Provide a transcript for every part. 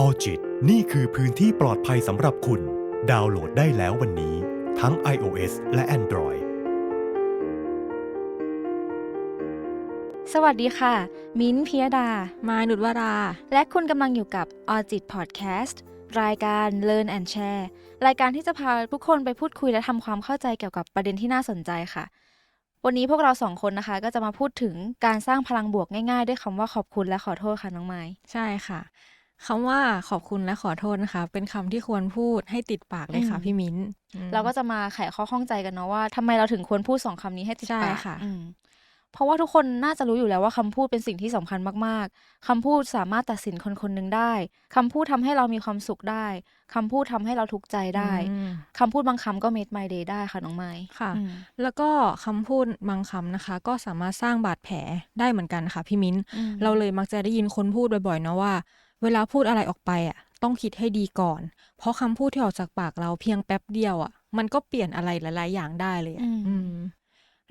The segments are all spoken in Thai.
ออจิตนี่คือพื้นที่ปลอดภัยสำหรับคุณ ดาวน์โหลดได้แล้ววันนี้ ทั้ง iOS และ Android สวัสดีค่ะ มิ้นท์พิยดา มายนุชวรา และคุณกำลังอยู่กับ o r g i t Podcast รายการ Learn and Share รายการที่จะพาทุกคนไปพูดคุยและทำความเข้าใจเกี่ยวกับประเด็นที่น่าสนใจค่ะ วันนี้พวกเราสองคนนะคะ ก็จะมาพูดถึงการสร้างพลังบวกง่ายๆ ด้วยคำว่าขอบคุณและขอโทษค่ะน้องไม้ใช่ค่ะ คำว่าขอบคุณและขอโทษนะคะ เป็นคำที่ควรพูดให้ติดปากเลยค่ะอืม พี่มิ้นอืม เราก็จะมาไขข้อข้องใจกันเนาะว่าทำไมเราถึงควรพูดสองคำนี้ให้ติดใช่ปากค่ะ อืมเพราะว่าทุกคนน่าจะรู้อยู่แล้วว่าคำพูดเป็นสิ่งที่สำคัญมากๆคำพูดสามารถตัดสินคนคนหนึ่งได้คำพูดทำให้เรามีความสุขได้คำพูดทำให้เราทุกข์ใจได้อืมคำพูดบางคำก็ made my day ได้ค่ะน้องไม้ค่ะ อืม แล้วก็คำพูดบางคำนะคะ ก็สามารถสร้างบาดแผลได้เหมือนกันค่ะพี่มิ้น อืม เราเลยมักจะได้ยินคนพูดบ่อยๆเนาะว่า เวลาพูดอะไรออกไปอะ ต้องคิดให้ดีก่อน เพราะคำพูดที่ออกจากปากเราเพียงแป๊บเดียวอะ มันก็เปลี่ยนอะไรหลาย ๆ อย่างได้เลยอะอืมอืม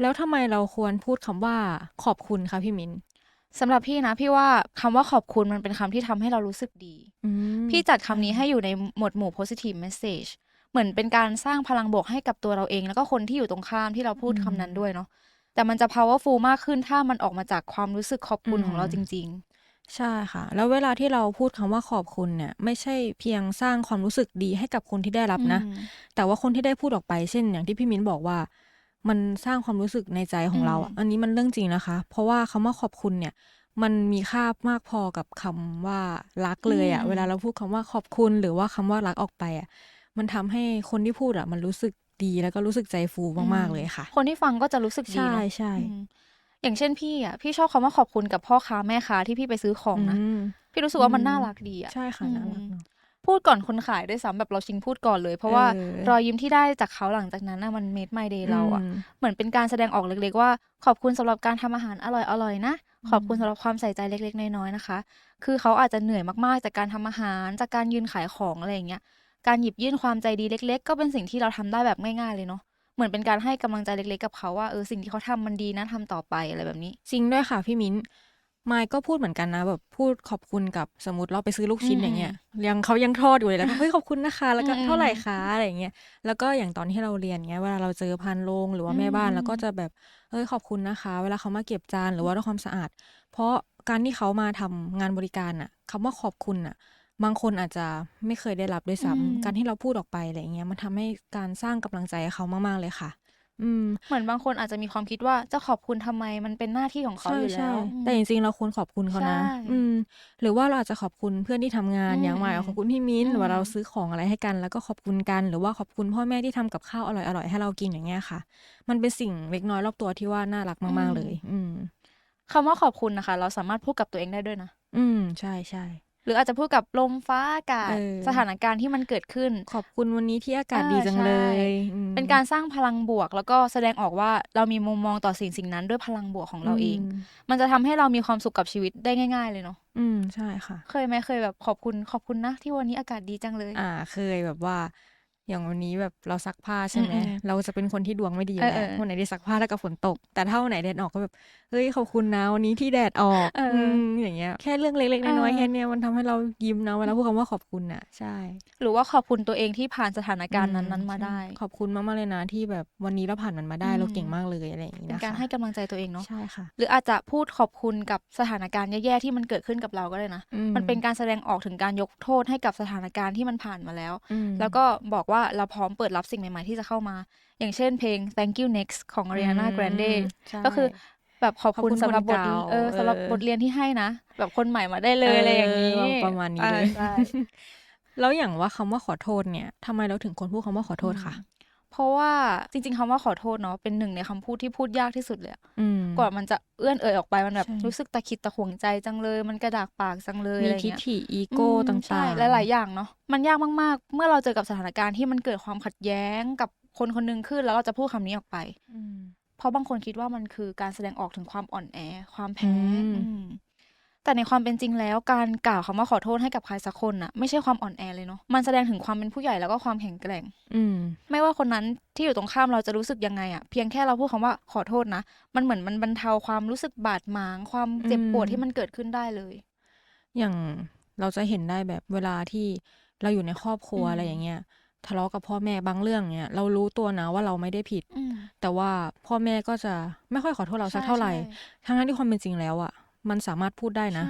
แล้วทำไมเราควรพูดคำว่าขอบคุณคะพี่มิ้นสำหรับพี่นะ พี่ว่าคำว่าขอบคุณมันเป็นคำที่ทำให้เรารู้สึกดี อืมพี่จัดคำนี้ให้อยู่ในหมวดหมู่ positive message เหมือนเป็นการสร้างพลังบวกให้กับตัวเราเอง แล้วก็คนที่อยู่ตรงข้ามที่เราพูดคำนั้นด้วยเนาะแต่มันจะ powerful มากขึ้นถ้ามันออกมาจากความรู้สึกขอบคุณของเราจริง ใช่ค่ะ แล้วเวลาที่เราพูดคำว่าขอบคุณเนี่ย ไม่ใช่เพียงสร้างความรู้สึกดีให้กับคนที่ได้ๆรับนะอืมแต่ว่าคนที่ได้พูดออกไป เช่น อย่างที่พี่มิ้นบอกว่า มันสร้างความรู้สึกในใจของเราอะอืมอันนี้มันเรื่องจริงนะคะ เพราะว่าคำว่าขอบคุณเนี่ย มันมีค่ามากพอกับคำว่ารักเลยอะ เวลาเราพูดคำว่าขอบคุณ หรือว่าคำว่ารักออกไปอะ มันทำให้คนที่พูดอะมันรู้สึกดี แล้วก็รู้สึกใจฟูมาก ๆ เลยค่ะ คนที่ฟังก็จะรู้สึกดีใช่เนาะ ใช่ อืม อย่างเช่นพี่อะพี่ชอบคำว่าขอบคุณกับพ่อค้าแม่ค้าที่พี่ไปซื้อของนะอืมพี่รู้สึกว่ามันอืมน่ารักดีอะใช่ค่ะอืมน่ารักเนอะพูดก่อนคนขายด้วยซ้ำแบบเราชิงพูดก่อนเลย เพราะว่าเออรอยยิ้มที่ได้จากเขาหลังจากนั้นน่ะมัน made my day เราอะอืมเหมือนเป็นการแสดงออกเล็กๆว่า ขอบคุณสำหรับการทำอาหารอร่อยๆนะขอบคุณสำหรับความใส่ใจเล็กๆ น้อยๆนะคะ คือเขาอาจจะเหนื่อยมากๆจากการทำอาหาร จากการยืนขายของอะไรอย่างเงี้ยการหยิบยื่นความใจดีเล็ก ๆ ก็เป็นสิ่งที่เราทำได้แบบง่ายๆเลยเนาะ เหมือนเป็นการให้กำลังใจเล็กๆกับเขาว่าเออสิ่งที่เขาทำมันดีนะทำต่อไปอะไรแบบนี้ จริงด้วยค่ะพี่มิ้นมายก็พูดเหมือนกันนะแบบพูดขอบคุณกับสมมติเราไปซื้อลูกชิ้นอืมอย่างเงี้ยยังเขายังทอดอยู่เลยแล้วก็เฮ้ยขอบคุณนะคะแล้วก็อืมเท่าไหร่คะอะไรอย่างเงี้ยแล้วก็อย่างตอนที่เราเรียนเงี้ยเวลาเราเจอพันโรงหรือว่าแม่บ้านอืมเราก็จะแบบเฮ้ยขอบคุณนะคะ เวลาเขามาเก็บจานหรือว่าทำความสะอาด เพราะการที่เขามาทำงานบริการอะคำว่าขอบคุณอะ บางคนอาจจะไม่เคยได้รับด้วยซ้ำอืมการที่เราพูดออกไปอะไรอย่างเงี้ยมันทำให้การสร้างกำลังใจให้เขามากๆเลยค่ะ อืม เหมือนบางคนอาจจะมีความคิดว่าจะขอบคุณทำไมมันเป็นหน้าที่ของเขาอยู่แล้วแต่จริงๆเราควรขอบคุณเขานะใช่อืม หรือว่าเราอาจจะขอบคุณเพื่อนที่ทำงานอืมอย่างหมายขอบคุณพี่มิ้นอืมหรือว่าเราซื้อของอะไรให้กัน แล้วก็ขอบคุณกัน หรือว่าขอบคุณพ่อแม่ที่ทำกับข้าวอร่อยๆให้เรากินอย่างเงี้ยค่ะ มันเป็นสิ่งเล็กน้อยรอบตัวที่ว่าน่ารักมากๆเลย อืมคำว่าขอบคุณนะคะ เราสามารถพูดกับตัวเองได้ด้วยนะ อืม ใช่ใช่ หรืออาจจะพูดกับลมฟ้าอากาศเออสถานการณ์ที่มันเกิดขึ้น ขอบคุณวันนี้ที่อากาศอ่าดีจังเลใช่ยอืมเป็นการสร้างพลังบวก แล้วก็แสดงออกว่าเรามีมุมมองต่อสิ่งสิ่งนั้นด้วยพลังบวกของเราเองมมันจะทำให้เรามีความสุขกับชีวิตได้ง่าย ๆ เลยเนาะอืมใช่ค่ะ เคยไหมเคยแบบขอบคุณขอบคุณนะที่วันนี้อากาศดีจังเลย อ่า เคยแบบว่า อย่างวันนี้แบบเราซักผ้าใช่ไหมอืมอืมเราจะเป็นคนที่ดวงไม่ดีอยู่เออแล้วเออวันไหนได้ซักผ้าแล้วก็ฝนตก แต่ถ้าวันไหนแดดออกก็แบบเฮ้ยขอบคุณนะวันนี้ที่แดดออกเอออืมอย่างเงี้ยแค่เรื่องเล็กๆน้อยเออๆแค่เนี้ยมันทำให้เรายิ้มนะเวลาพูดคำว่าขอบคุณอะใช่ หรือว่าขอบคุณตัวเองที่ผ่านสถานการณ์นั้นๆมาใช่ได้ ขอบคุณมากๆเลยนะที่แบบวันนี้เราผ่านมันมาได้อืมเราเก่งมากเลยอะไรอย่างงี้เป็นนะคะการให้กำลังใจตัวเองเนาะใช่ค่ะ หรืออาจจะพูดขอบคุณกับสถานการณ์แย่ๆที่มันเกิดขึ้นกับเราก็ได้นะอืมันเป็นการแสดงออกถึงการยกโทษให้กับสถานการณ์ที่มันผ่านมาแล้วอืมแล้วก็บอกว่าเราพร้อมเปิดรับสิ่งใหม่ๆที่จะเข้ามา อย่างเช่นเพลง Thank You Next ของ Ariana Grande อืมใช่ก็คือแบบขอบคุณขอบคุณสำหรับบทคนเก่าเออสำหรับเออบทเรียนที่ให้นะ แบบคนใหม่มาได้เลยอะไรอย่างนี้เออประมาณนี้อ่เลยใช่แล้วอย่างว่าคำว่าขอโทษเนี่ยทำไมเราถึงควรพูดคำว่าขอโทษคะ เพราะว่าจริง ๆคำว่าขอโทษเนาะเป็นหนึ่งในคำพูดที่พูดยากที่สุดเลยอะอืมกว่ามันจะเอื้อนเอ่ยออกไปมันแบบใช่รู้สึกตะขิดตะขวงใจจังเลย มันกระดากปากจังเลยมีอะไรทิเงี้ยฐิอีโก้อืมต่ใช่างๆหลายๆอย่างเนาะมันยากมากๆ เมื่อเราเจอกับสถานการณ์ที่มันเกิดความขัดแย้งกับคนคนหนึงขึ้นแล้วเราจะพูดคำนี้ออกไปอืมเพราะบางคนคิดว่ามันคือการแสดงออกถึงความอ่อนแอ ความแพ้อืมอืม แต่ในความเป็นจริงแล้วการกล่าวคำว่าขอโทษให้กับใครสักคนน่ะไม่ใช่ความอ่อนแอเลยเนาะมันแสดงถึงความเป็นผู้ใหญ่แล้วก็ความแข็งแกร่ง อืมไม่ว่าคนนั้นที่อยู่ตรงข้ามเราจะรู้สึกยังไงอะเพียงแค่เราพูดคำว่าขอโทษนะ มันเหมือนมันบรรเทาความรู้สึกบาดหมาง ความเจ็บปวดอืมที่มันเกิดขึ้นได้เลย อย่างเราจะเห็นได้แบบเวลาที่เราอยู่ในครอบครัวอืมอะไรอย่างเงี้ยทะเลาะกับพ่อแม่บางเรื่องเนี้ยเรารู้ตัวนะว่าเราไม่ได้ผิดอืมแต่ว่าพ่อแม่ก็จะไม่ค่อยขอโทษเราสักใช่เท่าไหร่ใช่ทั้งนั้นที่ความเป็นจริงแล้วอะ มันสามารถพูดได้นะ ใช่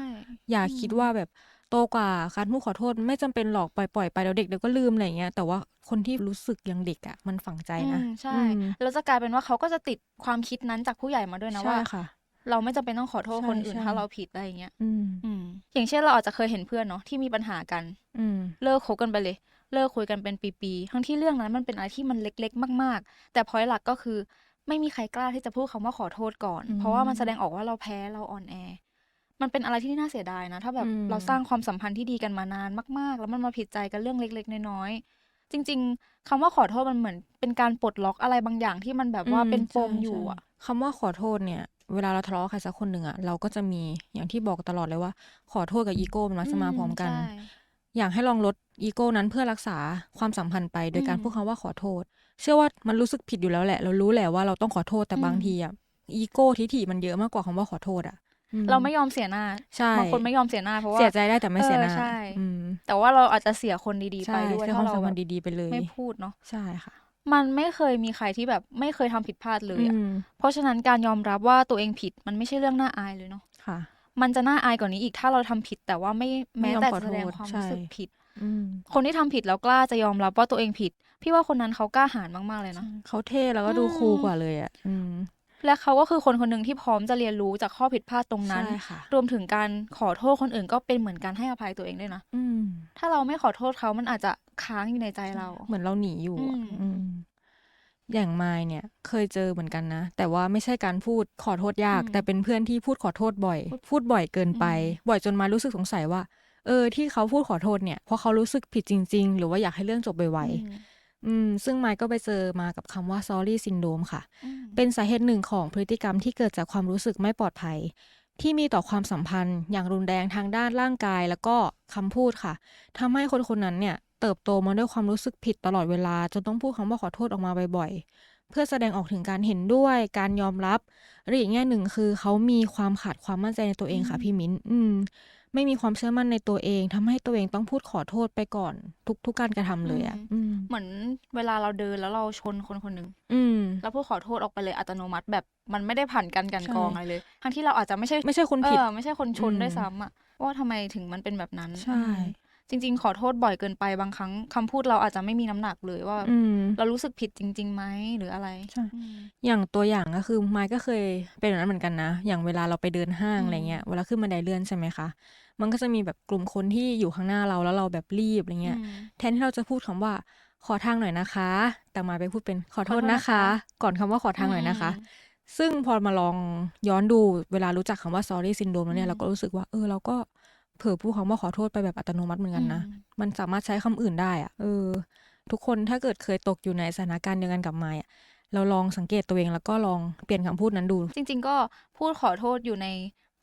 อย่าอืมคิดว่าแบบโตกว่าการพูดขอโทษไม่จำเป็นหรอกปล่อยปล่อยไปเดี๋ยวเด็กเดี๋ยวก็ลืมอะไรอย่างเงี้ย แต่ว่าคนที่รู้สึกยังเด็กอะ มันฝังใจนะอืมใช่ อืม แล้วจะกลายเป็นว่าเขาก็จะติดความคิดนั้นจากผู้ใหญ่มาด้วยนะใช่ว่า ค่ะ เราไม่จำเป็นต้องขอโทษใช่คนอื่นใช่ถ้าเราผิดอะไรอย่างเงี้ย อืม อืม อย่างเช่นเราอาจจะเคยเห็นเพื่อนเนาะที่มีปัญหากัน อืม เลิกคบกันไปเลย เลิกคุยกันเป็นปีๆทั้งที่เรื่องนั้นมันเป็นอะไรที่มันเล็กๆ มาก ๆ แต่พอยหลักก็คือ ไม่มีใครกล้าที่จะพูดคำว่าขอโทษก่อน อืมเพราะว่ามันแสดงออกว่าเราแพ้เราอ่อนแอ มันเป็นอะไรที่น่าเสียดายนะ ถ้าแบบอืม เราสร้างความสัมพันธ์ที่ดีกันมานานมาก ๆ แล้วมันมาผิดใจกันเรื่องเล็ก ๆ น้อยๆ จริง ๆคำว่าขอโทษมันเหมือนเป็นการปลดล็อกอะไรบางอย่างที่มันแบบว่าอืมเป็นปมใช่อยู่ใช่อะคำว่าขอโทษเนี่ย เวลาเราทะเลาะกับใครสักคนหนึ่งอะเราก็จะมีอย่างที่บอกตลอดเลยว่า ขอโทษกับอีโก้มันมักจะมาพร้อมกัน ใช่ อยากให้ลองลดอีโก้นั้นเพื่อรักษาความสัมพันธ์ไป โดยการอืมพูดคำว่าขอโทษ เชื่อว่ามันรู้สึกผิดอยู่แล้วแหละ เรารู้แหละว่าเราต้องขอโทษแต่อืม บางทีอะอีโก้ทิฐิมันเยอะมากกว่าคำว่าขอโทษอะอื เราไม่ยอมเสียหน้าใช่บางคนไม่ยอมเสียหน้าเพราะว่าเสียใจได้แต่ไม่เสียหน้าเออใช่อืมแต่ว่าเราอาจจะเสียคนดีๆใช่ไปด้วยใช้คามถ้าวเราสัมแบพันบธ์ดีๆไปเลยไม่พูดเนาะใช่ค่ะ มันไม่เคยมีใครที่แบบไม่เคยทำผิดพลาดเลยอะอืมเพราะฉะนั้นการยอมรับว่าตัวเองผิดมันไม่ใช่เรื่องน่าอายเลยเนาะค่ะ มันจะน่าอายกว่านี้อีกถ้าเราทำผิดแต่ว่าไม่ไม่แม้ยอมแต่ขอจะแสดงโทษความใช่รู้สึกผิดอืมคนที่ทำผิดแล้วกล้าจะยอมรับว่าตัวเองผิด พี่ว่าคนนั้นเขากล้าหาญมากๆเลยนะเขาเท่แล้วก็ดูอืมคูลกว่าเลยอะอืม และเขาก็คือคนคนหนึ่งที่พร้อมจะเรียนรู้จากข้อผิดพลาดตรงนั้นใช่ค่ะรวมถึงการขอโทษคนอื่นก็เป็นเหมือนการให้อภัยตัวเองด้วยนะอืมถ้าเราไม่ขอโทษเขามันอาจจะค้างอยู่ในใจเรา เหมือนเราหนีอยู่อะอืมอืมอย่างมายเนี่ยเคยเจอเหมือนกันนะ แต่ว่าไม่ใช่การพูดขอโทษยาก แต่เป็นเพื่อนที่พูดขอโทษบ่อย พูดบ่อยเกินไป บ่อยจนมารู้สึกสงสัยว่า เออที่เขาพูดขอโทษเนี่ยเพราะเขารู้สึกผิดจริง ๆ หรือว่าอยากให้เรื่องจบไวอืมๆ อืม ซึ่งมายก็ไปเจอมากับคำว่า sorry syndrome ค่ะ อืมเป็นสาเหตุหนึ่งของพฤติกรรมที่เกิดจากความรู้สึกไม่ปลอดภัย ที่มีต่อความสัมพันธ์ อย่างรุนแรงทางด้านร่างกายแล้วก็คำพูดค่ะทำให้คนคนนั้นเนี่ย เติบโตมาด้วยความรู้สึกผิดตลอดเวลา จนต้องพูดคำว่าขอโทษออกมาบ่อยๆ เพื่อแสดงออกถึงการเห็นด้วย การยอมรับหรืออีกแง่หนึ่งคือเขามีความขาดความมั่นใจในตัวเองค่ะอืมพี่มิ้นอืม ไม่มีความเชื่อมั่นในตัวเองทำให้ตัวเองต้องพูดขอโทษไปก่อน ทุกทุกการกระทำเลยอะอืมเหมือนเวลาเราเดินแล้วเราชนคนคนหนึ่งอืมแล้วพูดขอโทษออกไปเลยอัตโนมัติแบบมันไม่ได้ผ่านการกลันใช่กรองอะไรเลย ทั้งที่เราอาจจะไม่ใช่ไม่ใช่คนผิดเออไม่ใช่คนชนอืมด้วยซ้ำอะว่าทำไมถึงมันเป็นแบบนั้นใช่อืม จริง ๆ ขอโทษบ่อยเกินไปบางครั้งคำพูดเราอาจจะไม่มีน้ำหนักเลยว่า อืม เรารู้สึกผิดจริงๆไหมหรืออะไรใช่ อืม อย่างตัวอย่างก็คือไมค์ก็เคยเป็นแบบนั้นเหมือนกันนะ อย่างเวลาเราไปเดินห้างอืม อะไรเงี้ยเวลาขึ้นบันไดเลื่อนใช่ไหมคะ มันก็จะมีแบบกลุ่มคนที่อยู่ข้างหน้าเราแล้วเราแบบรีบอะไรเงี้ย อืม แทนที่เราจะพูดคำว่าขอทางหน่อยนะคะ แต่มาไปพูดเป็นขอโทษขอโทษนะนะคะคะ ก่อนคำว่าขอทางหน่อยนะคะ อืม ซึ่งพอมาลองย้อนดูเวลารู้จักคำว่า sorry syndrome แล้วเนี่อืยมเราก็รู้สึกว่าเออเราก็ เผลอพูดคำว่าขอโทษไปแบบอัตโนมัติเหมือนกันนะอืมมันสามารถใช้คำอื่นได้อะเออ ทุกคนถ้าเกิดเคยตกอยู่ในสถานการณ์เดียวกันกับมายอะเราลองสังเกตตัวเองแล้วก็ลองเปลี่ยนคำพูดนั้นดู จริง ๆ ก็พูดขอโทษอยู่ใน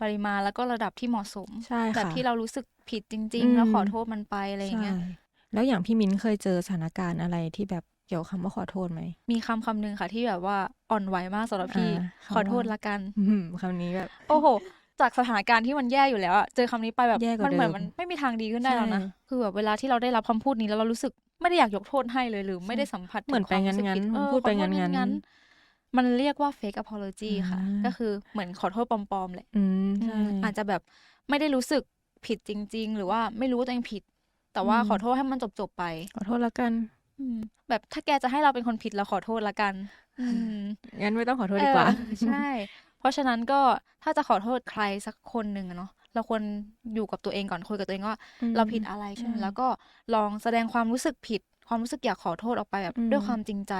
ปริมาณแล้วก็ระดับที่เหมาะสมใช่แบบค่ะที่เรารู้สึกผิดจริงอืๆมแล้วขอโทษมันไปอะไรอย่างเงี้ยใช่แล้วอย่างพี่มิ้นเคยเจอสถานการณ์อะไรที่แบบเกี่ยวกับคำว่าขอโทษไหม มีคำคำหนึ่งค่ะที่แบบว่าอ่อนไหวมากสำหรับพี่อ่าคำว่าขอโทษละกันอืมคำนี้แบบ โอ้โห จากสถานการณ์ที่มันแย่อยู่แล้วอะเจอคำนี้ไปแบบแย่กว่ามันเหมือนเดิม มันไม่มีทางดีขึ้นได้แล้วนะใช่คือแบบเวลาที่เราได้รับคำพูดนี้แล้วเรารู้สึกไม่ได้อยากยกโทษให้เลยหรือไม่ได้สัมผัสถึเหมือนงความรู้สึกไปงั้นๆผิดเออพูดไปขอโทษงั้นๆๆมันเรียกว่า fake apology ค่ะ อ่า ก็คือเหมือนขอโทษปลอมๆแหละ อืมใช่อืมอาจจะแบบไม่ได้รู้สึกผิดจริง ๆ หรือว่าไม่รู้ว่าตัวเองผิด แต่ว่าอืม ขอโทษให้มันจบๆไป ขอโทษแล้วกัน อืม แบบถ้าแกจะให้เราเป็นคนผิดเราขอโทษละกัน อืมงั้นไม่ต้องขอโทษดีกว่า เออใช่ เพราะฉะนั้นก็ถ้าจะขอโทษใครสักคนหนึ่งอะเนาะเราควรอยู่กับตัวเองก่อนคุยกับตัวเองว่าอืมเราผิดอะไรใช่แล้วก็ลองแสดงความรู้สึกผิด ความรู้สึกอยากขอโทษออกไปแบบอืมด้วยความจริงใจ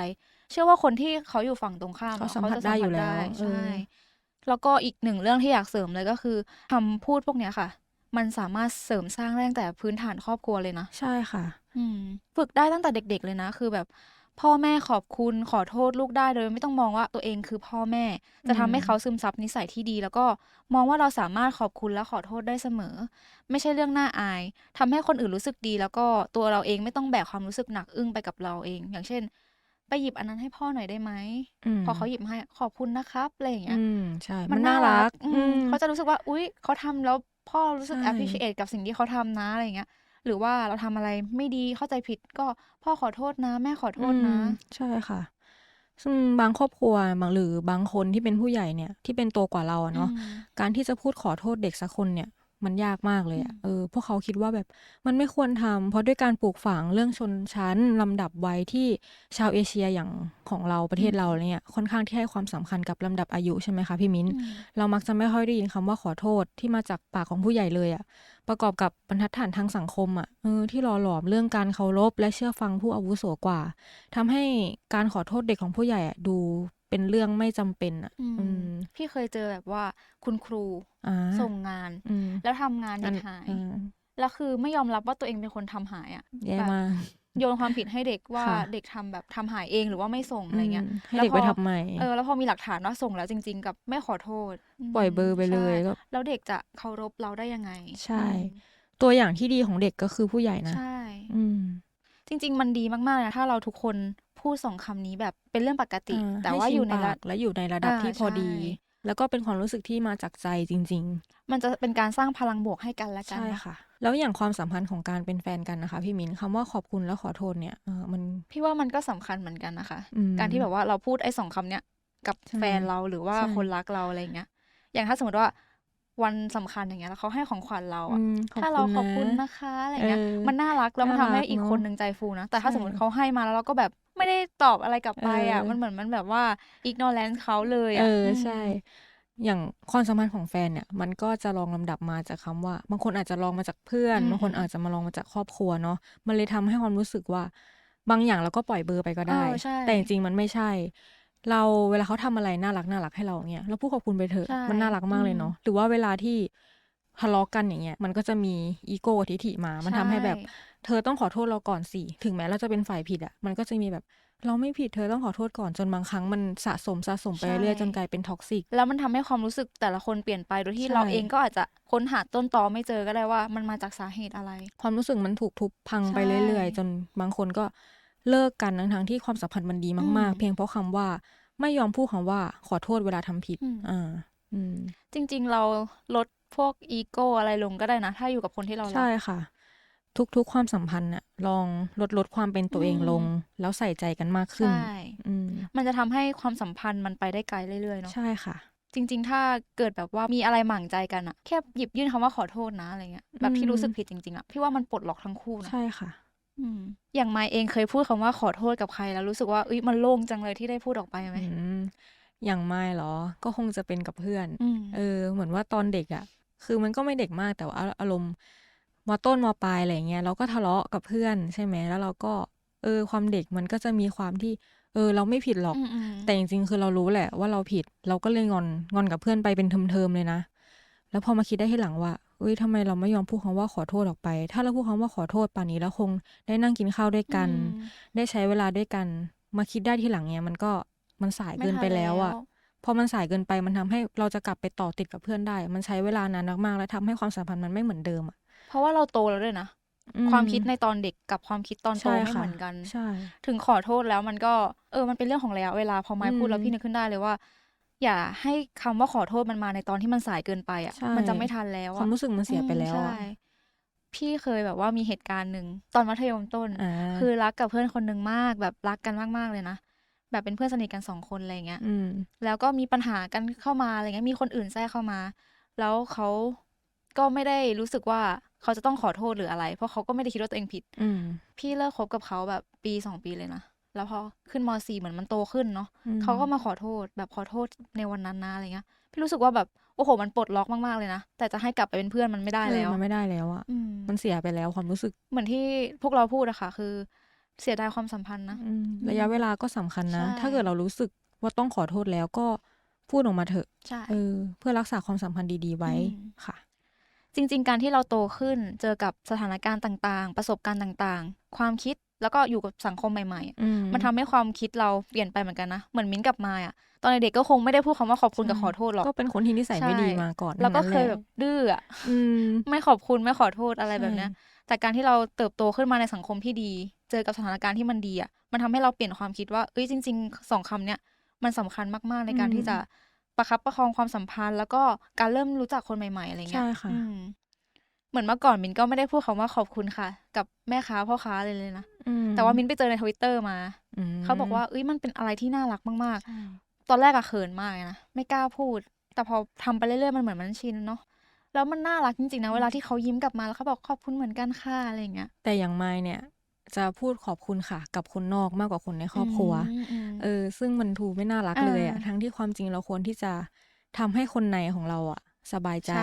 เชื่อว่าคนที่เขาอยู่ฝั่งตรงข้ามอะเขาสัมผัสได้อยู่แล้วได้เออใช่แล้วก็อีกหนึ่งเรื่องที่อยากเสริมเลยก็คือคำพูดพวกเนี้ยค่ะ มันสามารถเสริมสร้างได้ตั้งแต่พื้นฐานครอบครัวเลยนะ ใช่ค่ะ อืม ฝึกได้ตั้งแต่เด็ก ๆ เลยนะ คือแบบ พ่อแม่ขอบคุณขอโทษลูกได้โดยไม่ต้องมองว่าตัวเองคือพ่อแม่ จะทำให้อืมเขาซึมซับนิสัยที่ดี แล้วก็มองว่าเราสามารถขอบคุณและขอโทษได้เสมอ ไม่ใช่เรื่องน่าอายทำให้คนอื่นรู้สึกดี แล้วก็ตัวเราเองไม่ต้องแบกความรู้สึกหนักอึ้งไปกับเราเอง อย่างเช่น ไปหยิบอันนั้นให้พ่อหน่อยได้ไหมมพอเขาหยิบมาให้ขอบคุณนะครับอะไรอย่างเงี้ยอืมใช่มัมันนน่าน่ารัรักกอือืมมเขาจะรู้สึกว่า อุ๊ยเขาทำแล้วพ่อรู้สึกใช่ appreciate กับสิ่งที่เขาทำนะอะไรอย่างเงี้ย หรือว่าเราทำอะไรไม่ดีเข้าใจผิดก็พ่อขอโทษนะ แม่ขอโทษนะอืมใช่ค่ะ ซึ่งบางครอบครัวบางหรือบางคนที่เป็นผู้ใหญ่เนี่ยที่เป็นโตกว่าเราอะเนาะอืมการที่จะพูดขอโทษเด็กสักคนเนี่ย มันยากมากเลยอะอืมเออพวกเขาคิดว่าแบบมันไม่ควรทำเพราะด้วยการปลูกฝังเรื่องชนชั้นลำดับวัยที่ชาวเอเชียอย่างของเราประเทศเราเนี่ยค่อนข้างที่ให้ความสำคัญกับลำดับอายุใช่ไหมคะพี่มิ้นอืมเรามักจะไม่ค่อยได้ยินคำว่าขอโทษที่มาจากปากของผู้ใหญ่เลยอะประกอบกับบรรทัดฐานทางสังคมอะเออที่หล่อหลอมเรื่องการเคารพและเชื่อฟังผู้อาวุโสกว่าทำให้การขอโทษเด็กของผู้ใหญ่อะดู เป็นเรื่องไม่จำเป็นอะอืมอืมพี่เคยเจอแบบว่าคุณครูอ่าส่งงานอืมแล้วทำงานเด็อักนหายอ่าแล้วคือไม่ยอมรับว่าตัวเองเป็นคนทำหายอะแย่แบบมากโยนความผิดให้เด็กว่าค่ะเด็กทำแบบทำหายเองหรือว่าไม่ส่งอะไรเงี้ยมให้แล้วเด็กพไปอทำใหม่เออแล้วพอมีหลักฐานว่าส่งแล้วจริง ๆ กับไม่ขอโทษมปล่อยเบอร์ไปเลยใช่ก็แล้วเด็กจะเคารพเราได้ยังไง ใช่อืมตัวอย่างที่ดีของเด็กก็คือผู้ใหญ่นะใช่อืมจริง ๆ มันดีมากๆเลยนะถ้าเราทุกคน พูดสองคำนี้แบบเป็นเรื่องปกติอ่าแต่ให้ว่าชิอยู่ในปาระกและอยู่ในระดับอ่าที่พอดีใช่แล้วก็เป็นความรู้สึกที่มาจากใจจริง ๆ มันจะเป็นการสร้างพลังบวกให้กันและกันใช่เนอะค่ะ แล้วอย่างความสัมพันธ์ของการเป็นแฟนกันนะคะ พี่มิ้นคำว่าขอบคุณและขอโทษเนี่ยเออมันพี่ว่ามันก็สำคัญเหมือนกันนะคะอืมการที่แบบว่าเราพูดไอ้สองคำเนี้ยกับใช่แฟนเราหรือว่าใช่คนรักเราอะไรเงี้ย อย่างถ้าสมมติว่าวันสำคัญอย่างเงี้ยแล้วเขาให้ของขวัญเราอะอืมถ้าเราขอบคุณนะคะอะไรเงี้ยเออมันน่ารักแล้วมันทำน่ารัให้กอีกเนอะคนหนึ่งใจฟูนะแต่ถ้าใช่สมมติเขาให้มาแล้วเราก็แบบ ไม่ได้ตอบอะไรกลับไปอะเออมันเหมือนมันแบบว่า ignorance เขาเลยอะเออมใช่ อย่างความสัมพันธ์ของแฟนเนี่ย มันก็จะลองลำดับมาจากคำว่า บางคนอาจจะลองมาจากเพื่อนอืมบางคนอาจจะมาลองมาจากครอบครัวเนาะมันเลยทำให้ความรู้สึกว่า บางอย่างเราก็ปล่อยเบอร์ไปก็ได้เออใช่แต่จริงๆมันไม่ใช่ เราเวลาเขาทำอะไรน่ารักน่ารักให้เราเงี้ยเราพูดขอบคุณไปเถอะใช่มันน่ารักมากเลยเนาะหรือว่าเวลาที่ ทะเลาะกันอย่างเงี้ยมันก็จะมีอีโก้ทิฐิมา มันทำให้แบบช่เธอต้องขอโทษเราก่อนสิถึงแม้เราจะเป็นฝ่ายผิดอะ่ะมันก็จะมีแบบเราไม่ผิดเธอต้องขอโทษก่อนจนบางครั้งมันสะสมสะสมไปใช่เรื่อยๆจนกลายเป็นท็อกซิกแล้วมันทำให้ความรู้สึกแต่ละคนเปลี่ยนไปโดยที่ใช่เราเองก็อาจจะค้นหาต้นตอไม่เจอก็ได้ว่ามันมาจากสาเหตุอะไร ความรู้สึกมันถูกทุบพังไปใช่เรื่อยๆ จนบางคนก็เลิกกันทั้งๆที่ความสัมพันธ์มันดีมากอืมๆเพียงเพราะคำว่าไม่ยอมพูดคำว่าขอโทษเวลาทำผิดอืมอ่าอืมจริง ๆ เราลด พวกอีโก้อะไรลงก็ได้นะ ถ้าอยู่กับคนที่เรารัใช่กค่ะ ทุกๆความสัมพันธ์น่ะลองลดลดความเป็นตัวเองอืมลง แล้วใส่ใจกันมากขึ้นใช่อืมมันจะทำให้ความสัมพันธ์มันไปได้ไกลเรื่อยๆเนาะใช่ค่ะ จริง ๆ ถ้าเกิดแบบว่ามีอะไรหมั่งใจกันอะแค่หยิบยื่นคำว่าขอโทษนะอะไรเงี้ยแบบที่อืมรู้สึกผิดจริงๆอะพี่ว่ามันปลดล็อกทั้งคู่นะใช่ค่ะอืมอย่างไมค์เองเคยพูดคำว่าขอโทษกับใครแล้วรู้สึกว่าเอ้ยมันโล่งจังเลยที่ได้พูดออกไปไหมอืมอย่างไม่เหรอ ก็คงจะเป็นกับเพื่อนอืมเออ เหมือนว่าตอนเด็กอะ่ะ คือมันก็ไม่เด็กมากแต่ว่าอารมณ์มต้นมปลายอะไรเงี้ยเราก็ทะเลาะกับเพื่อนใช่ไหมแล้วเราก็ เออ ความเด็กมันก็จะมีความที่ เออ เราไม่ผิดหรอกอืมอืมแต่จริงๆคือเรารู้แหละ ว่าเราผิดเราก็เลยงอนงอนกับเพื่อนไปเป็นเทอมๆเลยนะ แล้วพอมาคิดได้ทีหลังว่าเอ้ยทำไมเราไม่ยอมพูดคำว่าขอโทษออกไป ถ้าเราพูดคำว่าขอโทษป่านนี้แล้วคงได้นั่งกินข้าวด้วยกันอืมได้ใช้เวลาด้วยกัน มาคิดได้ทีหลังเนี่ยมันก็มันสายเกินไปแล้วอะม่ทัน พอมันสายเกินไปมันทำให้เราจะกลับไปต่อติดกับเพื่อนได้ มันใช้เวลานานมากๆ แล้วทำให้ความสัมพันธ์มันไม่เหมือนเดิมอะเพราะว่าเราโตแล้วด้วยนะอืความคิดในตอนเด็กกับความคิดตอนโตใช่ไม่ค่ะเหมือนกันใช่ถึงขอโทษแล้วมันก็เออมันเป็นเรื่องของระยะเวลาพอไม้พูดอืมแล้วพี่นึกขึ้นได้เลยว่า อย่าให้คำว่าขอโทษมันมาในตอนที่มันสายเกินไปอะใช่มันจะไม่ทันแล้วความอะรู้สึกมันเสียไปแล้วอืมอะใช่พี่เคยแบบว่ามีเหตุการณ์หนึ่งตอนมัธยมต้นอ่าคือรักกับเพื่อนคนหนึ่งมากแบบรักกันมากๆเลยนะ แบบเป็นเพื่อนสนิทกันสองคนอะไรอย่างเงี้ยอืมแล้วก็มีปัญหากันเข้ามาอะไรเงี้ยมีคนอื่นแทรกเข้ามา แล้วเขาก็ไม่ได้รู้สึกว่าเขาจะต้องขอโทษหรืออะไร เพราะเขาก็ไม่ได้คิดว่าตัวเองผิด อืมพี่เลิกคบกับเขาแบบปีสองปีเลยนะแล้วพอขึ้นมสี่เหมือนมันโตขึ้นเนาะอืมเขาก็มาขอโทษแบบขอโทษในวันนั้นนะอะไรเงี้ย พี่รู้สึกว่าแบบโอ้โหมันปลดล็อกมากๆเลยนะแต่จะให้กลับไปเป็นเพื่อนมันไม่ได้เออแล้วมันไม่ได้แล้วอะอืมมันเสียไปแล้วความรู้สึกเหมือนที่พวกเราพูดอะค่ะคือ เสียดายความสัมพันธ์นะอืมระยะเวลาก็สำคัญนะใช่ถ้าเกิดเรารู้สึกว่าต้องขอโทษแล้วก็พูดออกมาเถอะใช่เออ เพื่อรักษาความสัมพันธ์ดีๆไว้อืมค่ะ จริง ๆ การที่เราโตขึ้นเจอกับสถานการณ์ต่างๆ ประสบการณ์ต่างๆ ความคิดแล้วก็อยู่กับสังคมใหม่ๆอะอืมมันทำให้ความคิดเราเปลี่ยนไปเหมือนกันนะ เหมือนมิ้นท์กับมายอะตอนเด็กๆก็คงไม่ได้พูดคำว่าขอบคุณกับขอโทษหรอก ก็เป็นคนที่นิสัยไม่ดีใช่มาก่อน แล้วก็ทั้งเคนั้นยแหแบละบดื้ออะอืมไม่ขอบคุณไม่ขอโทษอะไรแบบเนี้ยใช่ แต่การที่เราเติบโตขึ้นมาในสังคมที่ดี เจอกับสถานการณ์ที่มันดีอะมันทำให้เราเปลี่ยนความคิดว่าเอ้ยจริงๆสองคำเนี้ยมันสำคัญมากๆในการที่จะไปประคับประคองความสัมพันธ์ แล้วก็การเริ่มรู้จักคนใหม่ๆอะไรเงี้ใช่ยค่ะอืมเหมือนเมื่อก่อนมินก็ไม่ได้พูดคำว่าขอบคุณค่ะ กับแม่ค้าพ่อค้าเลยเลยนะอืมแต่ว่ามินไปเจอในทวิตเตอร์มาอืมเขาบอกว่าเอ้ยมันเป็นอะไรที่น่ารักมากใช่ๆตอนแรกอะเขินมากเลยนะไม่กล้าพูด แต่พอทำไปเรื่อยๆมันเหมือนมันชินเนาะ แล้วมันน่ารักจริงๆนะเวลาที่เขายิ้มกลับมาแล้วเขาบอกขอบคุณเหมือนกันค่ะอะไรอย่างเงี้ย แต่อย่างไมเนี่ยจะพูดขอบคุณค่ะ กับคนนอกมากกว่าคนในครอบครัวอืมอืมเออ ซึ่งมันดูไม่น่ารักอ่าเลยอะทั้งที่ความจริงเราควรที่จะทำให้คนในของเราอะสบายใจใช่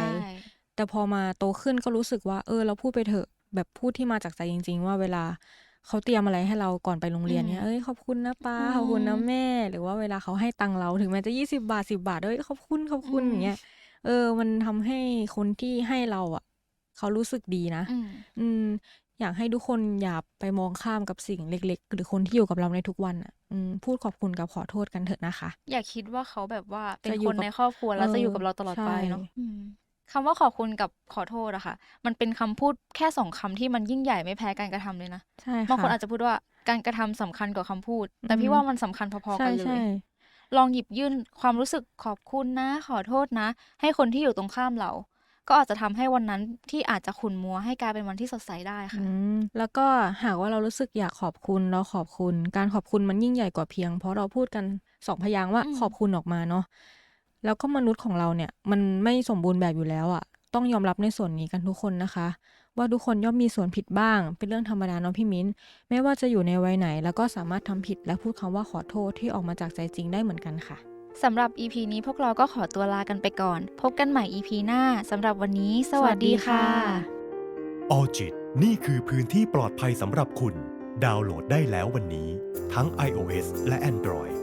แต่พอมาโตขึ้นก็รู้สึกว่า เออ เราพูดไปเถอะแบบพูดที่มาจากใจจริง ๆ ว่าเวลาเขาเตรียมอะไรให้เราก่อนไปโรงเรียนเนี่ยอืมเอ้ยขอบคุณนะป้าอืมขอบคุณนะแม่ หรือว่าเวลาเขาให้ตังค์เราถึงแม้จะยี่สิบาทสิบาทเอ้ยขอบคุณขอบคุณอืมอย่างเงี้ย เออ มันทำให้คนที่ให้เราอะเขารู้สึกดีนะ อืมอืม อยากให้ทุกคนอย่าไปมองข้ามกับสิ่งเล็ก ๆ หรือคนที่อยู่กับเราในทุกวันอะอืมพูดขอบคุณกับขอโทษกันเถอะนะคะ อย่าคิดว่าเขาแบบว่าเป็นจะอยู่คนกับในครอบครัวแล้วเออจะอยู่กับเราตลอดไปใช่เนาะอืมคำว่าขอบคุณกับขอโทษอะค่ะ มันเป็นคำพูดแค่สองคำที่มันยิ่งใหญ่ไม่แพ้การกระทำเลยนะ ใช่บางค่ะคนอาจจะพูดว่าการกระทำสำคัญกว่าคำพูด แต่อืพี่ม ว่ามันสำคัญพอๆใช่กันเลใช่ย ลองหยิบยื่นความรู้สึกขอบคุณนะ ขอโทษนะ ให้คนที่อยู่ตรงข้ามเรา ก็อาจจะทำให้วันนั้นที่อาจจะขุ่นมัวให้กลายเป็นวันที่สดใสได้ค่ะอืมแล้วก็หากว่าเรารู้สึกอยากขอบคุณเราขอบคุณ การขอบคุณมันยิ่งใหญ่กว่าเพียง เพราะเราพูดกันสองพยางค์ว่าอืมขอบคุณออกมาเนาะแล้วก็มนุษย์ของเราเนี่ยมันไม่สมบูรณ์แบบอยู่แล้วอะ่ะ ต้องยอมรับในส่วนนี้กันทุกคนนะคะ ว่าทุกคนย่อมมีส่วนผิดบ้าง เป็นเรื่องธรรมดาเนาะพี่มิ้น ไม่ว่าจะอยู่ในวัยไหน แล้วก็สามารถทำผิดและพูดคำว่าขอโทษที่ออกมาจากใจจริงได้เหมือนกันค่ะสำหรับ EP นี้พวกเราก็ขอตัวลากันไปก่อน พบกันใหม่ EP หน้าสำหรับวันนี้ สวัสดีค่ะออจิตนี่คือพื้นที่ปลอดภัยสำหรับคุณ ดาวน์โหลดได้แล้ววันนี้ ทั้ง iOS และ Android